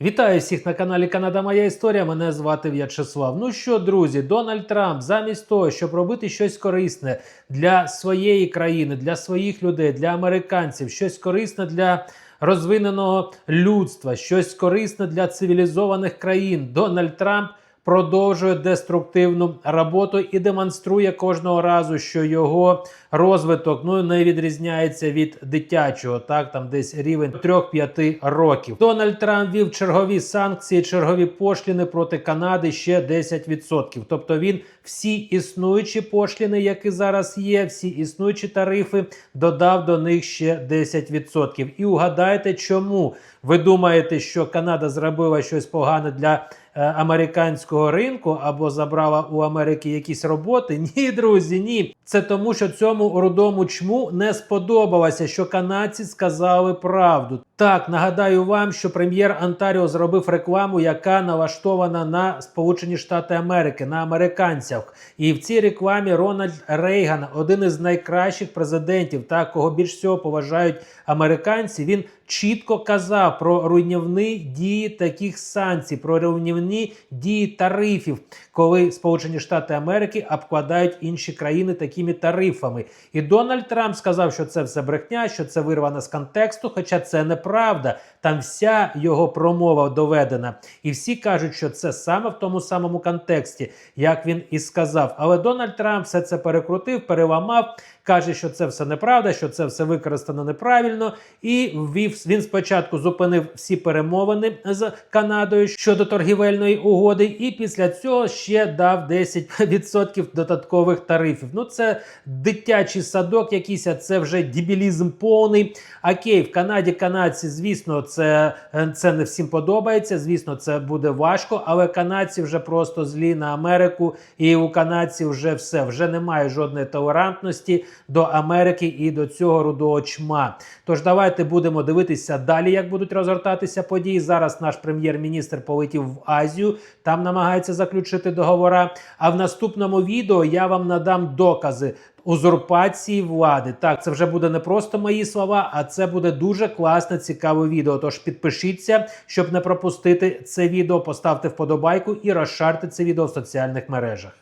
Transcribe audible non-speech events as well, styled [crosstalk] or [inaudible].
Вітаю всіх на каналі Канада Моя Історія. Мене звати В'ячеслав. Ну що, друзі, Дональд Трамп, замість того, щоб робити щось корисне для своєї країни, для своїх людей, для американців, щось корисне для розвиненого людства, щось корисне для цивілізованих країн. Дональд Трамп продовжує деструктивну роботу і демонструє кожного разу, що його розвиток ну не відрізняється від дитячого, так там десь рівень 3-5 років. Дональд Трамп вів чергові санкції, чергові пошліни проти Канади ще 10%. Тобто він всі існуючі пошліни, які зараз є, всі існуючі тарифи, додав до них ще 10%. І угадайте, чому ви думаєте, що Канада зробила щось погане для американського ринку або забрала у Америки якісь роботи? [laughs] Ні, друзі, ні. Це тому, що цьому рудому чму не сподобалося, що канадці сказали правду. Так, нагадаю вам, що прем'єр Антаріо зробив рекламу, яка налаштована на Сполучені Штати Америки, на американцях. І в цій рекламі Рональд Рейган, один із найкращих президентів, та кого більш всього поважають американці, він чітко казав про руйнівні дії таких санкцій, про руйнівні дії тарифів, коли Сполучені Штати Америки обкладають інші країни такими тарифами. І Дональд Трамп сказав, що це все брехня, що це вирвано з контексту, хоча це неправда. Там вся його промова доведена. І всі кажуть, що це саме в тому самому контексті, як він і сказав. Але Дональд Трамп все це перекрутив, переламав. Каже, що це все неправда, що це все використано неправильно, і ввів він спочатку зупинив всі перемовини з Канадою щодо торгівельної угоди, і після цього ще дав 10% додаткових тарифів. Ну це дитячий садок, якийсь це вже дебілізм повний. Окей, в Канаді канадці, звісно, це, це не всім подобається. Звісно, це буде важко, але канадці вже просто злі на Америку, і у канадців вже все вже немає жодної толерантності до Америки і до цього рудого чма. Тож давайте будемо дивитися далі, як будуть розгортатися події. Зараз наш прем'єр-міністр полетів в Азію, там намагається заключити договора. А в наступному відео я вам надам докази. Узурпації влади. Так, це вже буде не просто мої слова, а це буде дуже класне, цікаве відео. Тож підпишіться, щоб не пропустити це відео, поставте вподобайку і розшарте це відео в соціальних мережах.